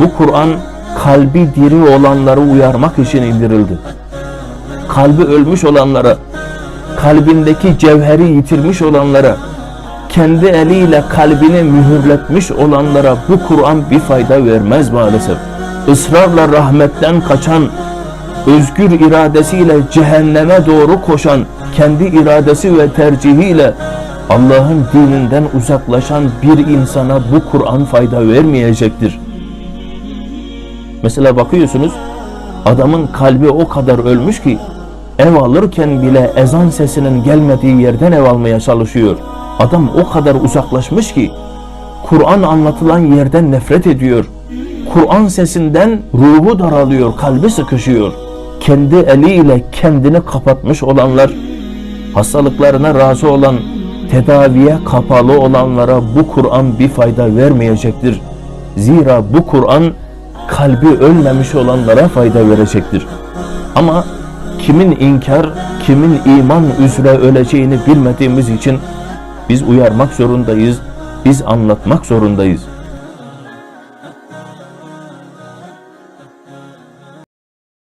Bu Kur'an kalbi diri olanları uyarmak için indirildi. Kalbi ölmüş olanlara, kalbindeki cevheri yitirmiş olanlara, kendi eliyle kalbini mühürletmiş olanlara bu Kur'an bir fayda vermez maalesef. Israrla rahmetten kaçan, özgür iradesiyle cehenneme doğru koşan, kendi iradesi ve tercihiyle Allah'ın dininden uzaklaşan bir insana bu Kur'an fayda vermeyecektir. Mesela bakıyorsunuz adamın kalbi o kadar ölmüş ki ev alırken bile ezan sesinin gelmediği yerden ev almaya çalışıyor. Adam o kadar uzaklaşmış ki Kur'an anlatılan yerden nefret ediyor. Kur'an sesinden ruhu daralıyor, kalbi sıkışıyor. Kendi eliyle kendini kapatmış olanlar, hastalıklarına razı olan, tedaviye kapalı olanlara bu Kur'an bir fayda vermeyecektir. Zira bu Kur'an kalbi ölmemiş olanlara fayda verecektir. Ama kimin inkar, kimin iman üzere öleceğini bilmediğimiz için biz uyarmak zorundayız, biz anlatmak zorundayız.